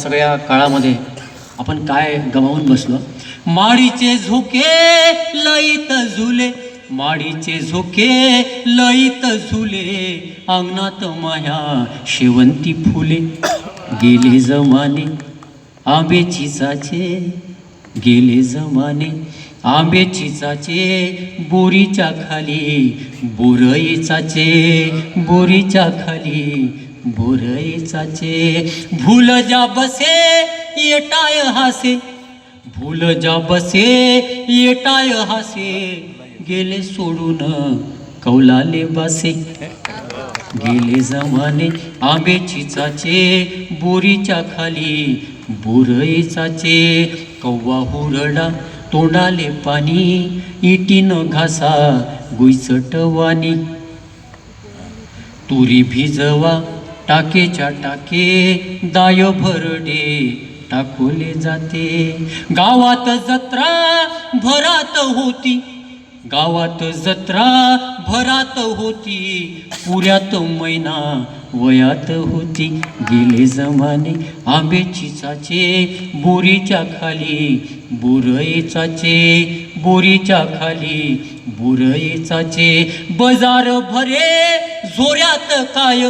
सगळ्या काळामध्ये आपण काय गमावून बसलो? माडीचे झोके लईत झुले. माडीचे झोके लईत झुले. अंगणात माया शेवंती फुले. गेले जमाने आंबे चिचाचे गेले जमाने आंबे चिचाचे बोरीच्या खाली बोरईचाचे बोरीच्या खाली. बोरईचाचे. भूल जा बसे येटाय हासे. भूल जा बसे येटाय हासे. गेले सोडून कौलाले बसे गेले जमाने आंबे चिचाचे बोरीच्या खाली. बुरईचाचे कव्वा हुरडा तोंडाले पाणी. इटीनं घासा गुईचटवानी तुरी भिजवा टाकेच्या टाके दाय भरडे टाकवले जाते. गावात जत्रा भरात होती गावात जत्रा भरात होती पुऱ्यात मैना वयात होती. गेले जमाने आंबेची चिचाचे बोरीच्या खाली बोरईचाचे बोरीच्या खाली बोरईचाचे बजार भरे झोऱ्यात काय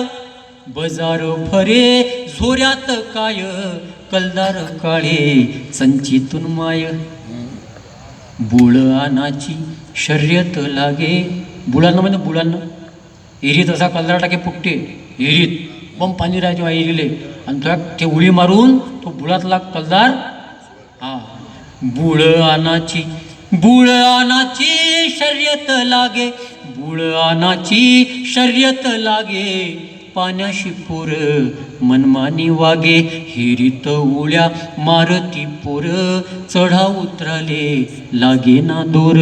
बजार फरे झोऱ्यात काय? कलदार काळे संचितून माय. बुळानाची शर्यत लागे. बुळांना म्हणजे बुळांना. एरीत असा कलदार टाके फुकटे. एरीत. बम पाणी राहायचे वा एरीले आणि तुला ते उडी मारून तो बुळातला कलदार हा बुळ आनाची बुळ आनाची शर्यत लागे. बुळ आनाची शर्यत लागे. पाण्याशी पोर मनमानी वागे हिरीत उळ्या मारती पोर. चढा उतराले लागे ना दोर.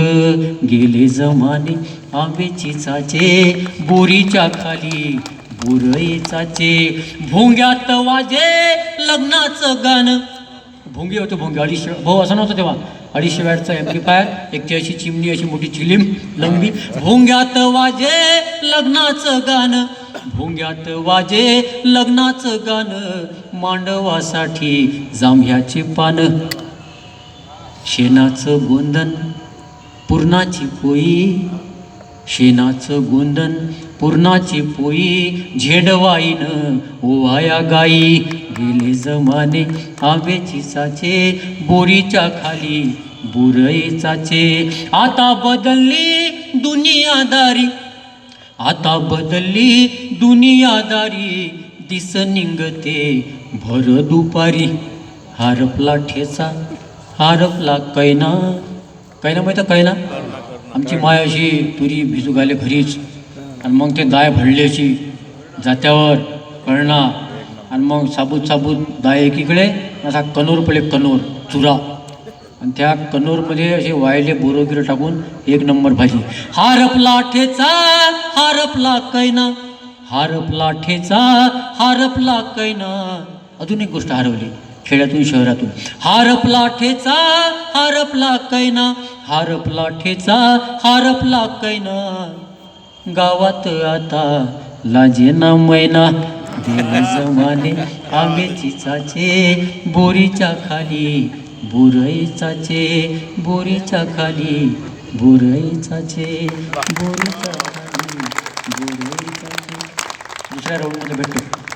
गेले जमाने आंबे चिचाचे बोरीच्या खाली बोरईचाचे भोंग्यात वाजे लग्नाचं गाणं. भोंगी होते भोंगी. अडीचशे भाऊ असं नव्हतं तेव्हा. अडीचशे वॅटचा एम्प्लिफायर एक अशी चिमणी अशी मोठी चिलीम लंबी भोंग्यात वाजे लग्नाचं गाणं. भोंग्यात वाजे लग्नाचं गाणं. मांडवासाठी जांभ्याचे पानं. शेणाचं गोंधन पूर्णाची पोई. शेणाचं गोंधन पूर्णाची पोई. झेडवाईनं ओवाया गाई. गेले जमाने आंब्याची साचे बोरीच्या खाली बुरईचाचे आता बदलली दुनियादारी आता बदलली दुनियादारी. दिस निंगते भर दुपारी हारपला ठेचा हारपला कैना. कैना माहिती कैना? आमची माय अशी तुरी भिजू घाले घरीच. आणि मग ते दाय भरली अशी जात्यावर कळणा आणि मग साबूत साबूत दहा एकीकडे असा कनोर पडले कनोर चुरा. आणि त्या कनोरमध्ये असे वायले बोरोगिर टाकून एक नंबर भाजी. हारपला ठेचा हारपला कैना. हारपला ठेचा हारपला कैना. अजून एक गोष्ट हरवली खेड्यातून शहरातून. हारपला ठेचा हारपला कैना. हारपला ठेचा हारपला कैना. गावात आता लाजेना मैना. गेले जमाने आंब्याची चाचे बोरीच्या खाली बुरईचाचे बोरीच्या खाली बुरईचाचे बोरीच्या खाली बुरईचाचे दुसऱ्या राऊंडमध्ये भेटतो